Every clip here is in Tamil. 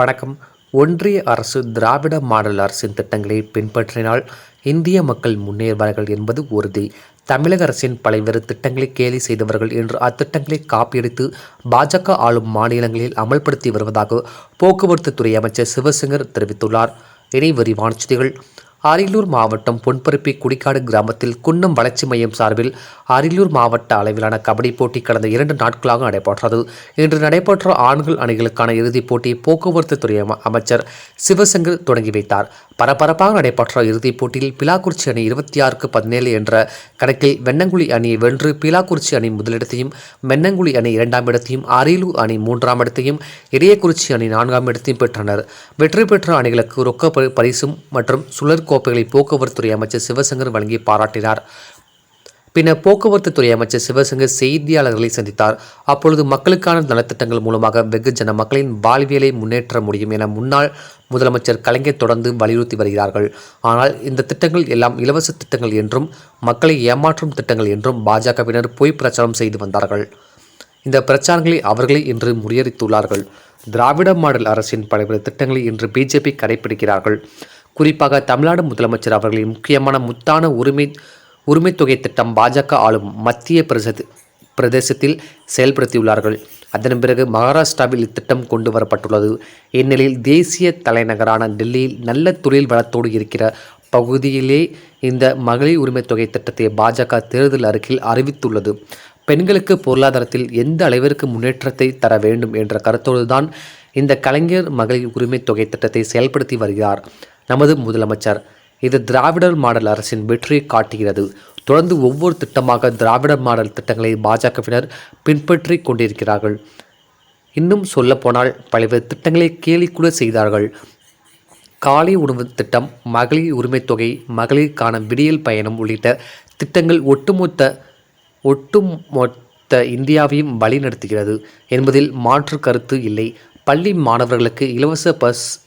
வணக்கம். ஒன்றிய அரசு திராவிட மாடல் அரசின் திட்டங்களை பின்பற்றினால் இந்திய மக்கள் முன்னேறுவார்கள் என்பது உறுதி. தமிழக அரசின் பல்வேறு திட்டங்களை கேலி செய்தவர்கள் என்று அத்திட்டங்களை காப்பியடித்து பாஜக ஆளும் மாநிலங்களில் அமல்படுத்தி வருவதாக போக்குவரத்து துறை அமைச்சர் சிவசங்கர் தெரிவித்துள்ளார். இனி விரிவான செய்திகள். அரியலூர் மாவட்டம் பொன்பருப்பி குடிக்காடு கிராமத்தில் குன்னம் வளர்ச்சி மையம் சார்பில் அரியலூர் மாவட்ட அளவிலான கபடி போட்டி கடந்த இரண்டு நாட்களாக நடைபெற்றது. இன்று நடைபெற்ற ஆண்கள் அணிகளுக்கான இறுதிப் போட்டி போக்குவரத்து துறை அமைச்சர் சிவசங்கர் தொடங்கி வைத்தார். பரபரப்பாக நடைபெற்ற இறுதிப் போட்டியில் பிலாக்குறிச்சி அணி இருபத்தி ஆறுக்கு பதினேழு என்ற கணக்கில் வெண்ணங்குழி அணியை வென்று பிலாக்குறிச்சி அணி முதலிடத்தையும் வெண்ணங்குழி அணி இரண்டாம் இடத்தையும் அரியலூர் அணி மூன்றாம் இடத்தையும் இடையக்குறிச்சி அணி நான்காம் இடத்தையும் பெற்றனர். வெற்றி பெற்ற அணிகளுக்கு ரொக்க பரிசும் மற்றும் சுழற் கோப்பைகளை போக்குவரத்துறை அமைச்சர் சிவசங்கர் வழங்கி பாராட்டினார். பின்னர் போக்குவரத்து துறை அமைச்சர் சிவசங்கர் செய்தியாளர்களை சந்தித்தார். அப்பொழுது மக்களுக்கான நலத்திட்டங்கள் மூலமாக வெகுஜன மக்களின் வாழ்வியலை முன்னேற்ற முடியும் என முன்னாள் முதலமைச்சர் கலைஞர் தொடர்ந்து வலியுறுத்தி வருகிறார்கள். ஆனால் இந்த திட்டங்கள் எல்லாம் இலவச திட்டங்கள் என்றும் மக்களை ஏமாற்றும் திட்டங்கள் என்றும் பாஜகவினர் பொய் பிரச்சாரம் செய்து வந்தார்கள். இந்த பிரச்சாரங்களை அவர்களே இன்று முறியடித்துள்ளார்கள். திராவிட மாடல் அரசின் பல்வேறு திட்டங்களை இன்று பிஜேபி கடைபிடிக்கிறார்கள் குறிப்பாக தமிழ்நாடு முதலமைச்சர் அவர்களின் முக்கியமான முத்தான உரிமை உரிமை தொகை திட்டம் பாஜக ஆளும் மத்திய பிரதேச பிரதேசத்தில் செயல்படுத்தியுள்ளார்கள். அதன் பிறகு மகாராஷ்டிராவில் இத்திட்டம் கொண்டு வரப்பட்டுள்ளது இந்நிலையில் தேசிய தலைநகரான டெல்லியில் நல்ல தொழில் வளத்தோடு இருக்கிற பகுதியிலே இந்த மகளிர் உரிமைத் தொகை திட்டத்தை பாஜக தேர்தல் அறிக்கையில் அறிவித்துள்ளது. பெண்களுக்கு பொருளாதாரத்தில் எந்த அளவிற்கு முன்னேற்றத்தை தர வேண்டும் என்ற கருத்தோடு தான் இந்த கலைஞர் மகளிர் உரிமைத்தொகை திட்டத்தை செயல்படுத்தி வருகிறார். நமது முதலமைச்சர் இது திராவிடர் மாடல் அரசின் வெற்றியை காட்டுகிறது. தொடர்ந்து ஒவ்வொரு திட்டமாக திராவிடர் மாடல் திட்டங்களை பாஜகவினர் பின்பற்றி கொண்டிருக்கிறார்கள். இன்னும் சொல்லப்போனால் பல்வேறு திட்டங்களை கேலி கூட செய்தார்கள். காலை உணவு திட்டம் மகளிர் உரிமைத் தொகை மகளிருக்கான விடியல் பயணம் உள்ளிட்ட திட்டங்கள் ஒட்டுமொத்த ஒட்டுமொத்த இந்தியாவையும் வழிநடத்துகிறது என்பதில் மாற்று கருத்து இல்லை. பள்ளி மாணவர்களுக்கு இலவச பஸ்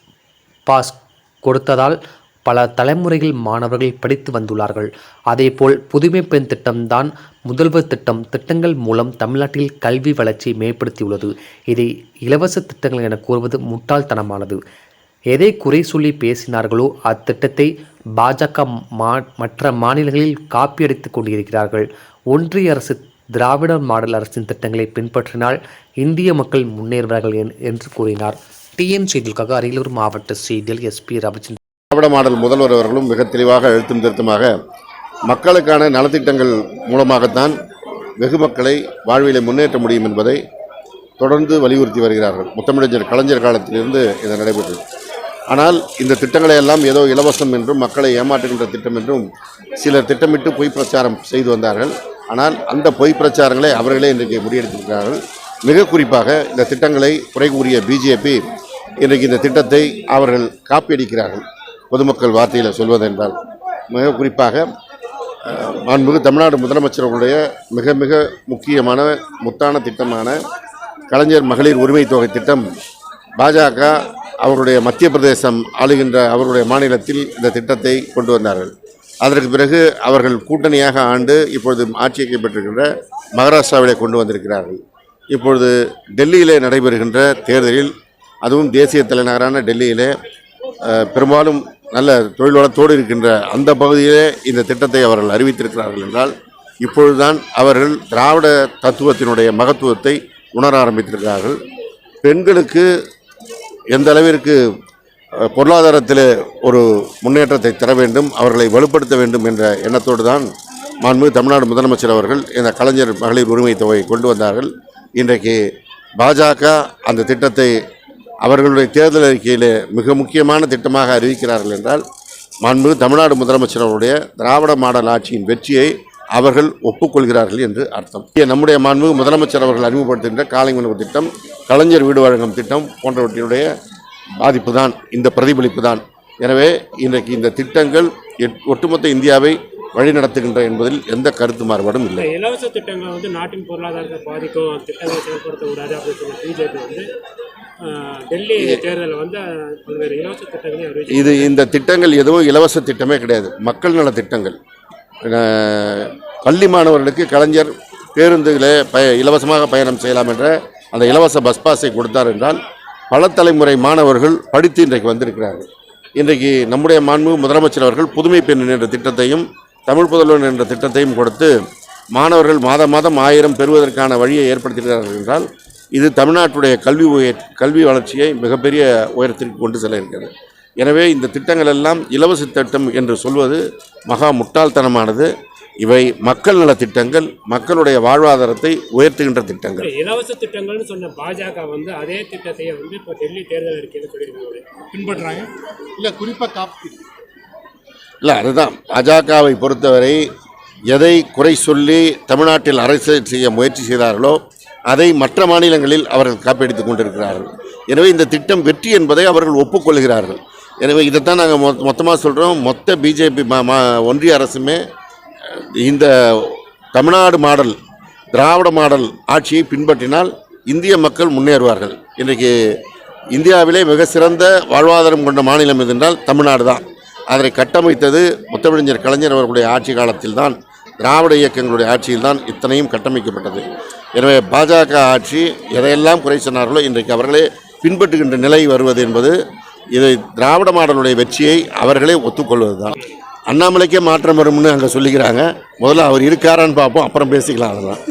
பாஸ் கொடுத்ததால் பல தலைமுறைகள் மாணவர்கள் படித்து வந்துள்ளார்கள். அதேபோல் புதுமை பெண் திட்டம்தான் முதல்வர் திட்டம். திட்டங்கள் மூலம் தமிழ்நாட்டில் கல்வி வளர்ச்சியை மேம்படுத்தியுள்ளது. இதை இலவச திட்டங்கள் என கூறுவது முட்டாள்தனமானது. எதை குறை சொல்லி பேசினார்களோ அத்திட்டத்தை பாஜக மா மற்ற மாநிலங்களில் காப்பியடித்துக் கொண்டிருக்கிறார்கள். ஒன்றிய அரசு திராவிட மாடல் அரசின் திட்டங்களை பின்பற்றினால் இந்திய மக்கள் முன்னேறுவார்கள் என்- என்று கூறினார். டிஎன் செய்திகளுக்காக அரியலூர் மாவட்ட செய்தியில் எஸ்பி ரவிச்சந்திரன். திராவிட மாடல் முதல்வர் அவர்களும் மிக தெளிவாக எழுத்தும் திருத்தமாக மக்களுக்கான நலத்திட்டங்கள் மூலமாகத்தான் வெகு மக்களை வாழ்விலை முன்னேற்ற முடியும் என்பதை தொடர்ந்து வலியுறுத்தி வருகிறார்கள். முத்தமிழஞ்சர் கலைஞர் காலத்திலிருந்து இது நடைபெற்றது. ஆனால் இந்த திட்டங்களை எல்லாம் ஏதோ இலவசம் என்றும் மக்களை ஏமாற்றுகின்ற திட்டம் என்றும் சிலர் திட்டமிட்டு பொய் பிரச்சாரம் செய்து வந்தார்கள். ஆனால் அந்த பொய் பிரச்சாரங்களை அவர்களே இன்றைக்கு முறியடித்திருக்கிறார்கள். மிக குறிப்பாக இந்த திட்டங்களை குறை கூறிய பிஜேபி இன்றைக்கு இந்த திட்டத்தை அவர்கள் காப்பியடிக்கிறார்கள். பொதுமக்கள் வார்த்தையில் சொல்வதென்றால் மிக குறிப்பாக மாண்புமிகு தமிழ்நாடு முதலமைச்சர் அவர்களுடைய மிக மிக முக்கியமான முத்தான திட்டமான கலைஞர் மகளிர் உரிமை தொகை திட்டம் பாஜக அவருடைய மத்திய பிரதேசம் ஆளுகின்ற அவருடைய மாநிலத்தில் இந்த திட்டத்தை கொண்டு வந்தார்கள். அதற்கு பிறகு அவர்கள் கூட்டணியாக ஆண்டு இப்பொழுது ஆட்சியை கைப்பற்றுகின்ற மகாராஷ்டிராவிலே கொண்டு வந்திருக்கிறார்கள். இப்பொழுது டெல்லியிலே நடைபெறுகின்ற தேர்தலில் அதுவும் தேசிய தலைநகரான டெல்லியிலே பெரும்பாலும் நல்ல தொழில் வளத்தோடு இருக்கின்ற அந்த பகுதியிலே இந்த திட்டத்தை அவர்கள் அறிவித்திருக்கிறார்கள் என்றால் இப்பொழுதுதான் அவர்கள் திராவிட தத்துவத்தினுடைய மகத்துவத்தை உணர ஆரம்பித்திருக்கிறார்கள். பெண்களுக்கு எந்த அளவிற்கு பொருளாதாரத்தில் ஒரு முன்னேற்றத்தை தர வேண்டும் அவர்களை வலுப்படுத்த வேண்டும் என்ற எண்ணத்தோடு தான் மாண்பு தமிழ்நாடு முதலமைச்சர் அவர்கள் இந்த கலைஞர் மகளிர் உரிமை தொகையை கொண்டு வந்தார்கள். இன்றைக்கு பாஜக அந்த திட்டத்தை அவர்களுடைய தேர்தல் அறிக்கையில் மிக முக்கியமான திட்டமாக அறிவிக்கிறார்கள் என்றால் மாண்புமிகு தமிழ்நாடு முதலமைச்சர் அவருடைய திராவிட மாடல் ஆட்சியின் வெற்றியை அவர்கள் ஒப்புக்கொள்கிறார்கள் என்று அர்த்தம். நம்முடைய மாண்புமிகு முதலமைச்சர் அவர்கள் அறிமுகப்படுத்துகின்ற காலை உணவு திட்டம் கலைஞர் வீடு வழங்கும் திட்டம் போன்றவற்றினுடைய பாதிப்பு தான் இந்த பிரதிபலிப்பு தான் எனவே இன்றைக்கு இந்த திட்டங்கள் எட்- ஒட்டுமொத்த இந்தியாவை வழிநடத்துகின்ற என்பதில் எந்த கருத்து மாறுபாடும் இல்லை. இலவச திட்டங்கள் வந்து நாட்டின் பொருளாதாரத்தை பாதிக்கும் திட்டங்களை செயல்படுத்தக்கூடாது அப்படின்னு சொல்லி பிஜேபி வந்து டெல்லி தேர்தலில் வந்து பல்வேறு இலவச திட்டங்களையும் அறிவிச்சு இது இந்த திட்டங்கள் எதுவும் இலவச திட்டமே கிடையாது. மக்கள் நல திட்டங்கள். பள்ளி மாணவர்களுக்கு கலைஞர் பேருந்துகளே பய இலவசமாக பயணம் செய்யலாம் என்ற அந்த இலவச பஸ் பாஸை கொடுத்தார் என்றால் பல தலைமுறை மாணவர்கள் படித்து இன்றைக்கு வந்திருக்கிறார்கள். இன்றைக்கு நம்முடைய மாண்பு முதலமைச்சர் அவர்கள் புதுமை பெண் என்ற திட்டத்தையும் தமிழ் புதல்வன் என்ற திட்டத்தையும் கொடுத்து மாணவர்கள் மாதம் மாதம் ஆயிரம் பெறுவதற்கான வழியை ஏற்படுத்தியிருக்கிறார்கள் என்றால் இது தமிழ்நாட்டுடைய கல்வி உயர் கல்வி வளர்ச்சியை மிகப்பெரிய உயரத்திற்கு கொண்டு செல்ல இருக்கிறது. எனவே இந்த திட்டங்கள் எல்லாம் இலவச திட்டம் என்று சொல்வது மகா முட்டாள்தனமானது. இவை மக்கள் நல திட்டங்கள் மக்களுடைய வாழ்வாதாரத்தை உயர்த்துகின்ற திட்டங்கள். இலவச திட்டங்கள்னு சொன்ன பாஜக வந்து அதே திட்டத்தையே வந்து இப்போ டெல்லி தேர்தல் அறிக்கையில் சொல்லியிருக்காங்க. பின்பற்றுறாங்க இல்லை குறிப்பாக காப்பி. இல்லை அதுதான். பாஜகவை பொறுத்தவரை எதை குறை சொல்லி தமிழ்நாட்டில் அரசியல் செய்ய முயற்சி செய்தார்களோ அதை மற்ற மாநிலங்களில் அவர்கள் காப்பீடித்துக் கொண்டிருக்கிறார்கள். எனவே இந்த திட்டம் வெற்றி என்பதை அவர்கள் ஒப்புக்கொள்கிறார்கள். எனவே இதைத்தான் நாங்கள் மொ மொத்தமாக சொல்கிறோம் மொத்த பிஜேபி ஒன்றிய அரசுமே இந்த தமிழ்நாடு மாடல் திராவிட மாடல் ஆட்சியை பின்பற்றினால் இந்திய மக்கள் முன்னேறுவார்கள். இன்றைக்கு இந்தியாவிலே மிக சிறந்த வாழ்வாதாரம் கொண்ட மாநிலம் எதென்றால் தமிழ்நாடு தான். அதனை கட்டமைத்தது முத்தமிழஞ்சர் கலைஞர் அவர்களுடைய ஆட்சி காலத்தில் தான் திராவிட இயக்கங்களுடைய ஆட்சியில் தான் இத்தனையும் கட்டமைக்கப்பட்டது. எனவே பாஜக ஆட்சி எதையெல்லாம் குறை சொன்னார்களோ இன்றைக்கு அவர்களே பின்பற்றுகின்ற நிலை வருவது என்பது இதை திராவிட மாடலுடைய வெற்றியை அவர்களே ஒத்துக்கொள்வது தான் அண்ணாமலைக்கே மாற்றம் வரும்னு அங்கே சொல்லிக்கிறாங்க. முதல்ல அவர் இருக்காரான்னு பார்ப்போம் அப்புறம் பேசிக்கலாம் அதெல்லாம்.